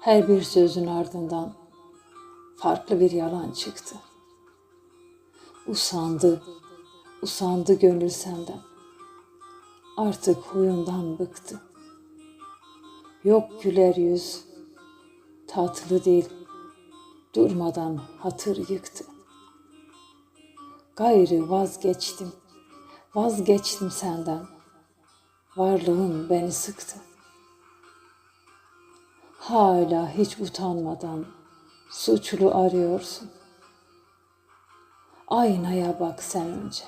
Her bir sözün ardından farklı bir yalan çıktı. Usandı, usandı gönül senden. Artık huyundan bıktı. Yok güler yüz, tatlı değil, durmadan hatır yıktı. Gayrı vazgeçtim, vazgeçtim senden. Varlığın beni sıktı. Hala hiç utanmadan suçlu arıyorsun. Aynaya bak sen önce.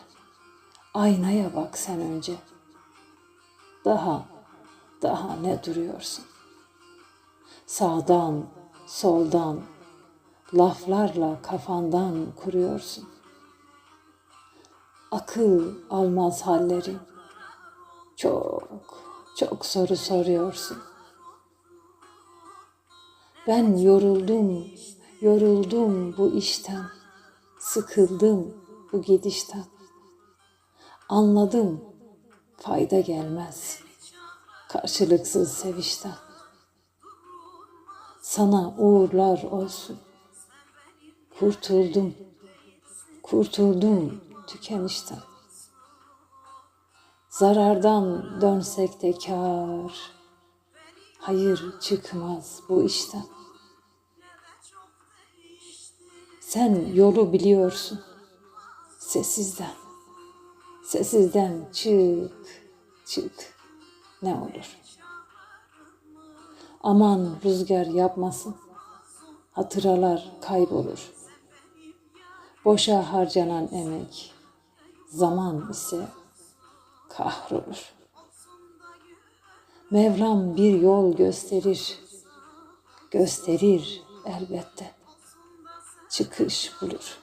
Aynaya bak sen önce. Daha, daha ne duruyorsun? Sağdan, soldan, laflarla kafandan kuruyorsun. Akıl almaz halleri. Çok, çok soru soruyorsun. Ben yoruldum, yoruldum bu işten. Sıkıldım bu gidişten. Anladım fayda gelmez karşılıksız sevişten. Sana uğurlar olsun. Kurtuldum, kurtuldum tükenişten. Zarardan dönsek de kar, hayır çıkmaz bu işten. Sen yolu biliyorsun. Sessizden. Sessizden çık, çık. Ne olur. Aman rüzgar yapmasın. Hatıralar kaybolur. Boşa harcanan emek, zaman ise kahrolur. Mevlam bir yol gösterir, gösterir elbette. Çıkış bulur.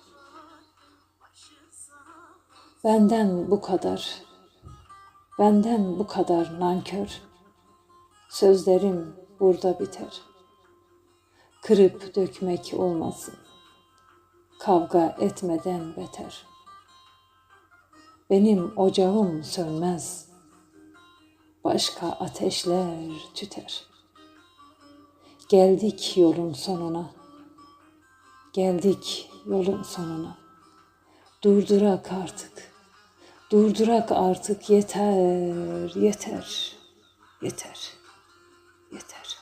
Benden bu kadar, benden bu kadar nankör. Sözlerim burada biter. Kırıp dökmek olmasın. Kavga etmeden beter. Benim ocağım sönmez. Başka ateşler tüter. Geldik yolun sonuna. Geldik yolun sonuna. Durdurak artık. Durdurak artık yeter, yeter, yeter, yeter.